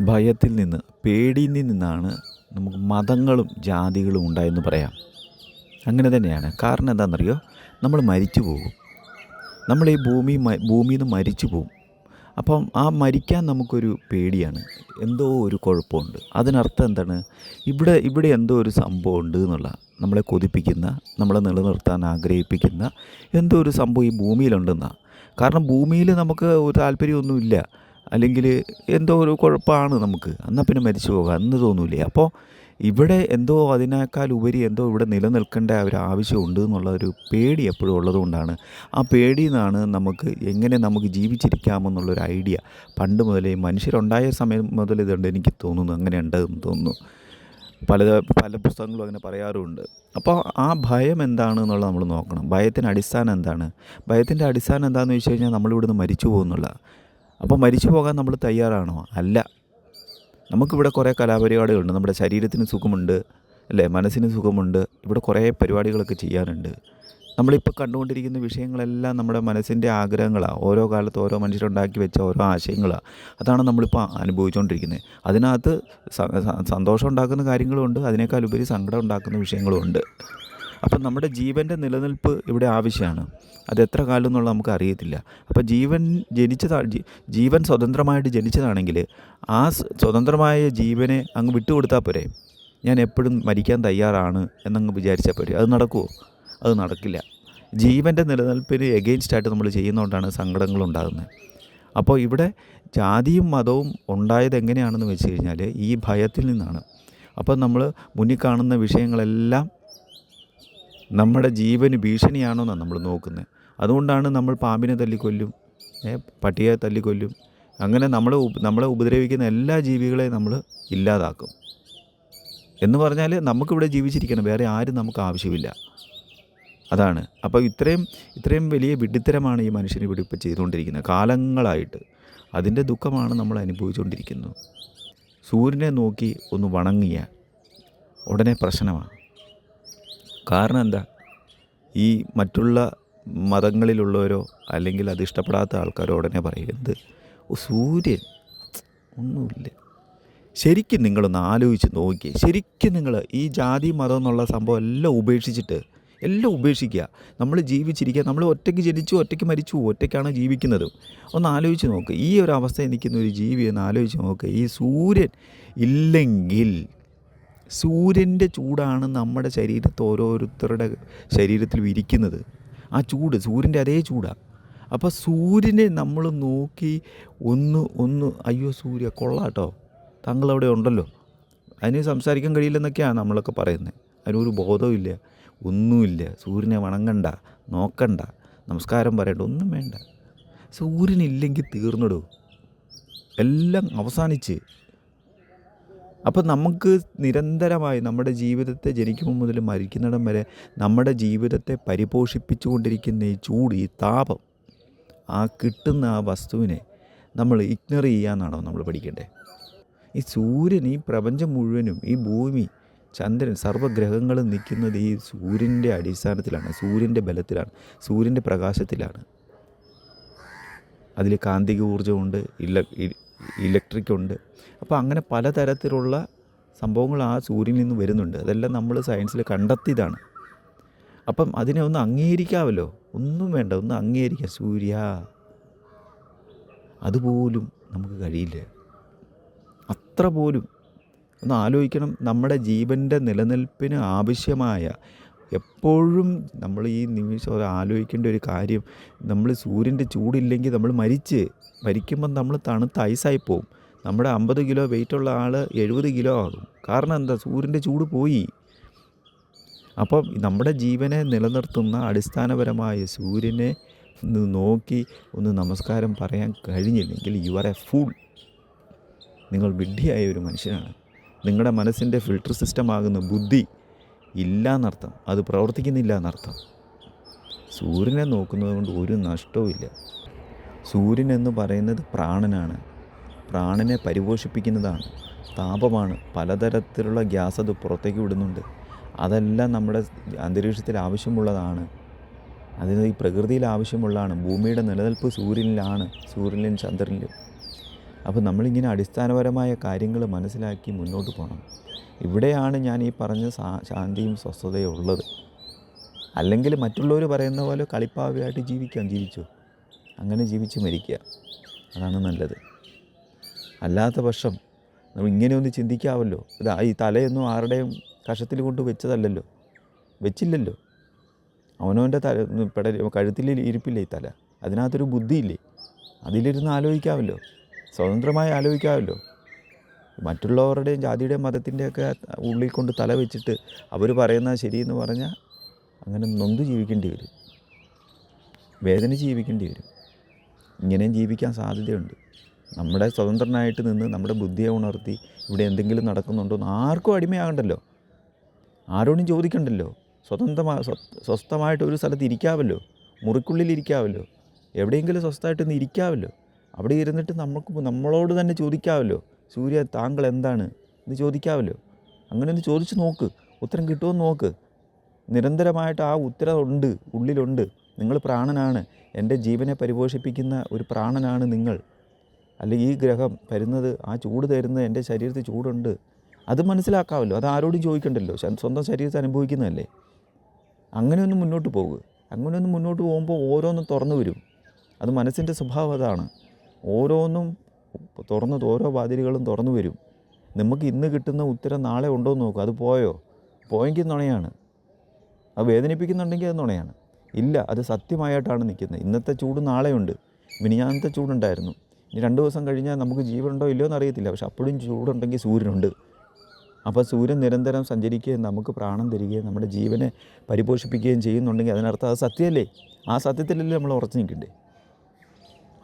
ഭയത്തിൽ നിന്ന് പേടിയിൽ നിന്നാണ് നമുക്ക് മതങ്ങളും ജാതികളും ഉണ്ടായെന്ന് പറയാം. അങ്ങനെ തന്നെയാണ്. കാരണം എന്താണെന്നറിയോ? നമ്മൾ മരിച്ചു പോകും. നമ്മൾ ഈ ഭൂമി ഭൂമിയിൽ നിന്ന് മരിച്ചു പോകും. അപ്പം ആ മരിക്കാൻ നമുക്കൊരു പേടിയാണ്. എന്തോ ഒരു കുഴപ്പമുണ്ട്. അതിനർത്ഥം എന്താണ്? ഇവിടെ ഇവിടെ എന്തോ ഒരു സംഭവം ഉണ്ട് എന്നുള്ള നമ്മളെ കൊതിപ്പിക്കുന്ന നമ്മളെ നിലനിർത്താൻ ആഗ്രഹിപ്പിക്കുന്ന എന്തോ ഒരു സംഭവം ഈ ഭൂമിയിലുണ്ടെന്നാണ്. കാരണം ഭൂമിയിൽ നമുക്ക് ഒരു താല്പര്യമൊന്നുമില്ല. അല്ലെങ്കിൽ എന്തോ ഒരു കുഴപ്പമാണ് നമുക്ക്. എന്നാൽ പിന്നെ മരിച്ചു പോകാം. എന്ന് തോന്നൂലേ. അപ്പോൾ ഇവിടെ എന്തോ അതിനേക്കാൾ ഉപരി എന്തോ ഇവിടെ നിലനിൽക്കേണ്ട ഒരു ആവശ്യമുണ്ട് എന്നുള്ള ഒരു പേടി എപ്പോഴും ഉള്ളതുകൊണ്ടാണ് ആ പേടിയിൽ നിന്നാണ് നമുക്ക് എങ്ങനെ നമുക്ക് ജീവിച്ചിരിക്കാമെന്നുള്ളൊരു ഐഡിയ. പണ്ട് മുതലേ മനുഷ്യരുണ്ടായ സമയം മുതൽ ഇതുണ്ട് എനിക്ക് തോന്നുന്നു. അങ്ങനെ ഉണ്ടെന്ന് തോന്നുന്നു. പല പല പുസ്തകങ്ങളും അങ്ങനെ പറയാറുമുണ്ട് അപ്പോൾ ആ ഭയം എന്താണ് എന്നുള്ളത് നമ്മൾ നോക്കണം. ഭയത്തിന്റെ അടിസ്ഥാനം എന്താണ്? ഭയത്തിന്റെ അടിസ്ഥാനം എന്താണെന്ന് വെച്ച് കഴിഞ്ഞാൽ നമ്മളിവിടുന്ന് മരിച്ചു പോകുന്നുള്ള അപ്പോൾ മരിച്ചു പോകാൻ നമ്മൾ തയ്യാറാണോ? അല്ല. നമുക്കിവിടെ കുറേ കലാപരിപാടികളുണ്ട്. നമ്മുടെ ശരീരത്തിന് സുഖമുണ്ട് അല്ലേ? മനസ്സിന് സുഖമുണ്ട്. ഇവിടെ കുറേ പരിപാടികളൊക്കെ ചെയ്യാനുണ്ട്. നമ്മളിപ്പോൾ കണ്ടുകൊണ്ടിരിക്കുന്ന വിഷയങ്ങളെല്ലാം നമ്മുടെ മനസ്സിന്റെ ആഗ്രഹങ്ങളാണ് ഓരോ കാലത്ത് ഓരോ മനുഷ്യരുണ്ടാക്കി വെച്ച ഓരോ ആശയങ്ങളാണ് അതാണ് നമ്മളിപ്പോൾ അനുഭവിച്ചുകൊണ്ടിരിക്കുന്നത്. അതിനകത്ത് സന്തോഷം ഉണ്ടാക്കുന്ന കാര്യങ്ങളുമുണ്ട്. അതിനേക്കാൾ ഉപരി സങ്കടം ഉണ്ടാക്കുന്ന വിഷയങ്ങളുമുണ്ട്. അപ്പം നമ്മുടെ ജീവന്റെ നിലനിൽപ്പ് ഇവിടെ ആവശ്യമാണ്. അത് എത്ര കാലം എന്നുള്ളത് നമുക്ക് അറിയത്തില്ല. അപ്പോൾ ജീവൻ ജനിച്ചതാ ജീവൻ സ്വതന്ത്രമായിട്ട് ജനിച്ചതാണെങ്കിൽ ആ സ്വതന്ത്രമായ ജീവനെ അങ്ങ് വിട്ടുകൊടുത്താൽ പോരെ. ഞാൻ എപ്പോഴും മരിക്കാൻ തയ്യാറാണ് എന്നങ്ങ് വിചാരിച്ചാൽ പോരെ. അത് നടക്കുമോ അത് നടക്കില്ല. ജീവന്റെ നിലനിൽപ്പിന് എഗെയിൻസ്റ്റായിട്ട് നമ്മൾ ചെയ്യുന്നതുകൊണ്ടാണ് സങ്കടങ്ങൾ ഉണ്ടാകുന്നത് അപ്പോൾ ഇവിടെ ജാതിയും മതവും ഉണ്ടായത് എങ്ങനെയാണെന്ന് വെച്ച് കഴിഞ്ഞാൽ ഈ ഭയത്തിൽ നിന്നാണ്. അപ്പോൾ നമ്മൾ മുന്നിൽ കാണുന്ന വിഷയങ്ങളെല്ലാം നമ്മുടെ ജീവന് ഭീഷണിയാണോന്നാണ് നമ്മൾ നോക്കുന്നത്. അതുകൊണ്ടാണ് നമ്മൾ പാമ്പിനെ തല്ലിക്കൊല്ലും പട്ടിയെ തല്ലിക്കൊല്ലും. അങ്ങനെ നമ്മൾ നമ്മളെ ഉപദ്രവിക്കുന്ന എല്ലാ ജീവികളെയും നമ്മൾ ഇല്ലാതാക്കും. എന്ന് പറഞ്ഞാൽ നമുക്കിവിടെ ജീവിച്ചിരിക്കണം വേറെ ആരും നമുക്ക് ആവശ്യമില്ല. അതാണ്. അപ്പോൾ ഇത്രയും ഇത്രയും വലിയ വിഡിത്തരമാണ് ഈ മനുഷ്യന് ഇവിടെ ഇപ്പോൾ ചെയ്തുകൊണ്ടിരിക്കുന്നത്. കാലങ്ങളായിട്ട് അതിന്റെ ദുഃഖമാണ് നമ്മൾ അനുഭവിച്ചുകൊണ്ടിരിക്കുന്നത്. സൂര്യനെ നോക്കി ഒന്ന് വണങ്ങിയ ഉടനെ പ്രശ്നമാണ്. കാരണം എന്താ? ഈ മറ്റുള്ള മതങ്ങളിലുള്ളവരോ അല്ലെങ്കിൽ അത് ഇഷ്ടപ്പെടാത്ത ആൾക്കാരോ ഉടനെ പറയും എന്ത് ഓ സൂര്യൻ. ഒന്നുമില്ല. ശരിക്കും നിങ്ങളൊന്ന് ആലോചിച്ച് നോക്കിയേ ശരിക്കും നിങ്ങൾ ഈ ജാതി മതം എന്നുള്ള സംഭവം എല്ലാം ഉപേക്ഷിച്ചിട്ട് എല്ലാം ഉപേക്ഷിക്കുക. നമ്മൾ ജീവിച്ചിരിക്കുക. നമ്മൾ ഒറ്റയ്ക്ക് ജനിച്ചു ഒറ്റയ്ക്ക് മരിച്ചു ഒറ്റയ്ക്കാണ് ജീവിക്കുന്നത്. ഒന്ന് ആലോചിച്ച് നോക്ക്. ഈ ഒരു അവസ്ഥയിൽ നിൽക്കുന്ന ഒരു ജീവി എന്ന് ആലോചിച്ച് നോക്ക്. ഈ സൂര്യൻ ഇല്ലെങ്കിൽ സൂര്യന്റെ ചൂടാണ് നമ്മുടെ ശരീരത്ത് ഓരോരുത്തരുടെ ശരീരത്തിലും ഇരിക്കുന്നത്. ആ ചൂട് സൂര്യന്റെ അതേ ചൂടാണ് അപ്പോൾ സൂര്യനെ നമ്മൾ നോക്കി ഒന്ന് ഒന്ന് അയ്യോ സൂര്യ കൊള്ളാട്ടോ. താങ്കളവിടെ ഉണ്ടല്ലോ. അതിന് സംസാരിക്കാൻ കഴിയില്ലെന്നൊക്കെയാണ് നമ്മളൊക്കെ പറയുന്നത് അതിനൊരു ബോധവുമില്ല ഒന്നുമില്ല. സൂര്യനെ വണങ്ങണ്ട നോക്കണ്ട നമസ്കാരം പറയണ്ട ഒന്നും വേണ്ട. സൂര്യനില്ലെങ്കിൽ തീർന്നിടൂ. എല്ലാം അവസാനിച്ച് അപ്പോൾ നമുക്ക് നിരന്തരമായി നമ്മുടെ ജീവിതത്തെ ജനിക്കുമ്പോൾ മുതൽ മരിക്കുന്നിടം വരെ നമ്മുടെ ജീവിതത്തെ പരിപോഷിപ്പിച്ചുകൊണ്ടിരിക്കുന്ന ഈ ചൂട് ഈ താപം ആ കിട്ടുന്ന ആ വസ്തുവിനെ നമ്മൾ ഇഗ്നർ ചെയ്യാന്നാണോ നമ്മൾ പഠിക്കേണ്ടത്? ഈ സൂര്യൻ ഈ പ്രപഞ്ചം മുഴുവനും ഈ ഭൂമി ചന്ദ്രൻ സർവഗ്രഹങ്ങളും നിൽക്കുന്നത് ഈ സൂര്യന്റെ അടിസ്ഥാനത്തിലാണ് സൂര്യന്റെ ബലത്തിലാണ് സൂര്യന്റെ പ്രകാശത്തിലാണ്. അതിൽ കാന്തിക ഊർജമുണ്ട് ഇല ഇ- ഇലക്ട്രിക് ഉണ്ട് അപ്പോൾ അങ്ങനെ പലതരത്തിലുള്ള സംഭവങ്ങൾ ആ സൂര്യനിൽ നിന്ന് വരുന്നുണ്ട്. അതെല്ലാം നമ്മൾ സയൻസിൽ കണ്ടെത്തിയതാണ്. അപ്പം അതിനെ ഒന്ന് അംഗീകരിക്കാമല്ലോ? ഒന്നും വേണ്ട ഒന്ന് അംഗീകരിക്കാം. സൂര്യ അതുപോലും നമുക്ക് കഴിയില്ല. അത്ര പോലും ഒന്ന് ആലോചിക്കണം. നമ്മുടെ ജീവന്റെ നിലനിൽപ്പിന് ആവശ്യമായ എപ്പോഴും നമ്മൾ ഈ നിമിഷം ആലോചിക്കേണ്ട ഒരു കാര്യം നമ്മൾ സൂര്യന്റെ ചൂടില്ലെങ്കിൽ നമ്മൾ മരിച്ച് മരിക്കുമ്പം നമ്മൾ തണുത്ത ഐസായി പോവും. നമ്മുടെ അമ്പത് കിലോ വെയിറ്റുള്ള ആൾ എഴുപത് കിലോ ആകും. കാരണം എന്താ? സൂര്യന്റെ ചൂട് പോയി. അപ്പം നമ്മുടെ ജീവനെ നിലനിർത്തുന്ന അടിസ്ഥാനപരമായ സൂര്യനെ നോക്കി ഒന്ന് നമസ്കാരം പറയാൻ കഴിഞ്ഞില്ലെങ്കിൽ യു ആർ എ ഫുൾ നിങ്ങൾ വിഡ്ഢിയായ ഒരു മനുഷ്യനാണ്. നിങ്ങളുടെ മനസ്സിന്റെ ഫിൽട്ടർ സിസ്റ്റമാകുന്ന ബുദ്ധി ഇല്ല എന്നർത്ഥം അത് പ്രവർത്തിക്കുന്നില്ല എന്നർത്ഥം സൂര്യനെ നോക്കുന്നത് കൊണ്ട് ഒരു നഷ്ടവുമില്ല സൂര്യൻ എന്ന് പറയുന്നത് പ്രാണനാണ്. പ്രാണനെ പരിപോഷിപ്പിക്കുന്നതാണ്. താപമാണ്. പലതരത്തിലുള്ള ഗ്യാസ് അത് പുറത്തേക്ക് വിടുന്നുണ്ട്. അതെല്ലാം നമ്മുടെ അന്തരീക്ഷത്തിൽ ആവശ്യമുള്ളതാണ്. അതിന് ഈ പ്രകൃതിയിൽ ആവശ്യമുള്ളതാണ്. ഭൂമിയുടെ നിലനിൽപ്പ് സൂര്യനിലാണ്. സൂര്യനിലും ചന്ദ്രനിലും. അപ്പോൾ നമ്മളിങ്ങനെ അടിസ്ഥാനപരമായ കാര്യങ്ങൾ മനസ്സിലാക്കി മുന്നോട്ട് പോകണം. ഇവിടെയാണ് ഞാൻ ഈ പറഞ്ഞ ശാന്തിയും സ്വസ്ഥതയും ഉള്ളത്. അല്ലെങ്കിൽ മറ്റുള്ളവർ പറയുന്ന പോലെ കളിപ്പാവയായിട്ട് ജീവിക്കാം ജീവിച്ചു. അങ്ങനെ ജീവിച്ച് മരിക്കുക. അതാണ് നല്ലത്. അല്ലാത്ത പക്ഷം നമ്മൾ ഇങ്ങനെയൊന്ന് ചിന്തിക്കാമല്ലോ ഇതാ ഈ തലയൊന്നും ആരുടെയും കഷത്തിൽ കൊണ്ട് വെച്ചതല്ലല്ലോ. വെച്ചില്ലല്ലോ. അവനവന്റെ തല പെട കഴുത്തിൽ ഇരിപ്പില്ലേ ഈ തല? അതിനകത്തൊരു ബുദ്ധിയില്ലേ? അതിലിരുന്ന് ആലോചിക്കാമല്ലോ സ്വതന്ത്രമായി ആലോചിക്കാമല്ലോ മറ്റുള്ളവരുടെയും ജാതിയുടെയും മതത്തിന്റെയൊക്കെ ഉള്ളിൽ കൊണ്ട് തല വെച്ചിട്ട് അവർ പറയുന്നത് ശരിയെന്ന് പറഞ്ഞാൽ അങ്ങനെ നൊന്ത് ജീവിക്കേണ്ടി വരും. വേദന ജീവിക്കേണ്ടി വരും. ഇങ്ങനെയും ജീവിക്കാൻ സാധ്യതയുണ്ട്. നമ്മുടെ സ്വതന്ത്രനായിട്ട് നിന്ന് നമ്മുടെ ബുദ്ധിയെ ഉണർത്തി ഇവിടെ എന്തെങ്കിലും നടക്കുന്നുണ്ടോ എന്ന് ആർക്കും അടിമയാകണ്ടല്ലോ. ആരോടും ചോദിക്കണ്ടല്ലോ. സ്വതന്ത്രമായി സ്വസ്ഥമായിട്ട് ഒരു സ്ഥലത്ത് ഇരിക്കാമല്ലോ മുറിക്കുള്ളിൽ ഇരിക്കാമല്ലോ എവിടെയെങ്കിലും സ്വസ്ഥമായിട്ടൊന്ന് ഇരിക്കാമല്ലോ അവിടെ ഇരുന്നിട്ട് നമുക്ക് നമ്മളോട് തന്നെ ചോദിക്കാമല്ലോ സൂര്യ താങ്കൾ എന്താണ്? എന്ന് ചോദിക്കാമല്ലോ അങ്ങനെ ഒന്ന് ചോദിച്ച് നോക്ക്. ഉത്തരം കിട്ടുമോ എന്ന് നോക്ക്. നിരന്തരമായിട്ട് ആ ഉത്തരം ഉണ്ട് ഉള്ളിലുണ്ട്. നിങ്ങൾ പ്രാണനാണ്. എന്റെ ജീവനെ പരിപോഷിപ്പിക്കുന്ന ഒരു പ്രാണനാണ് നിങ്ങൾ. അല്ലെങ്കിൽ ഈ ഗ്രഹം തരുന്നത് ആ ചൂട് തരുന്നത് എന്റെ ശരീരത്തിൽ ചൂടുണ്ട്. അത് മനസ്സിലാക്കാമല്ലോ അത് ആരോടും ചോദിക്കണ്ടല്ലോ. സ്വന്തം ശരീരത്തെ അനുഭവിക്കുന്നതല്ലേ? അങ്ങനെ ഒന്ന് മുന്നോട്ട് പോകുക അങ്ങനെ ഒന്ന് മുന്നോട്ട് പോകുമ്പോൾ ഓരോന്നും തുറന്നു വരും. അത് മനസ്സിന്റെ സ്വഭാവം അതാണ്. ഓരോന്നും തുറന്ന് ഓരോ വാതിലുകളും തുറന്നു വരും. നമുക്ക് ഇന്ന് കിട്ടുന്ന ഉത്തരം നാളെ ഉണ്ടോ എന്ന് നോക്കും. അത് പോയോ? പോയെങ്കിൽ നുണയാണ്. അത് വേദനിപ്പിക്കുന്നുണ്ടെങ്കിൽ അത് നുണയാണ്. ഇല്ല അത് സത്യമായിട്ടാണ് നിൽക്കുന്നത്. ഇന്നത്തെ ചൂട് നാളെയുണ്ട് മിനിഞ്ഞാന്നത്തെ ചൂടുണ്ടായിരുന്നു. ഇനി രണ്ട് ദിവസം കഴിഞ്ഞാൽ നമുക്ക് ജീവനുണ്ടോ ഇല്ലയോ എന്ന് അറിയത്തില്ല. പക്ഷെ അപ്പോഴും ചൂടുണ്ടെങ്കിൽ സൂര്യനുണ്ട്. അപ്പോൾ സൂര്യൻ നിരന്തരം സഞ്ചരിക്കുകയും നമുക്ക് പ്രാണം തരികയും നമ്മുടെ ജീവനെ പരിപോഷിപ്പിക്കുകയും ചെയ്യുന്നുണ്ടെങ്കിൽ അതിനർത്ഥം അത് സത്യമല്ലേ? ആ സത്യത്തിലല്ലേ നമ്മൾ ഉറച്ചു നിൽക്കണ്ടേ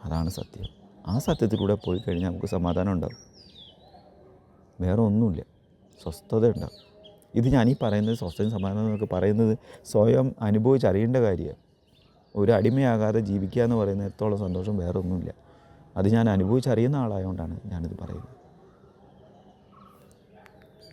അതാണ് സത്യം. ആ സത്യത്തിലൂടെ പോയി കഴിഞ്ഞാൽ നമുക്ക് സമാധാനം ഉണ്ടാവും വേറെ ഒന്നുമില്ല. സ്വസ്ഥത ഉണ്ടാവും ഇത് ഞാൻ ഈ പറയുന്നത് സ്വസ്ഥയും സമാധാനം എന്നൊക്കെ പറയുന്നത് സ്വയം അനുഭവിച്ചറിയേണ്ട കാര്യമാണ്. ഒരു അടിമയാകാതെ ജീവിക്കുക എന്ന് പറയുന്ന എത്രത്തോളം സന്തോഷം വേറെ ഒന്നുമില്ല അത് ഞാൻ അനുഭവിച്ചറിയുന്ന ആളായതുകൊണ്ടാണ് ഞാനിത് പറയുന്നത്.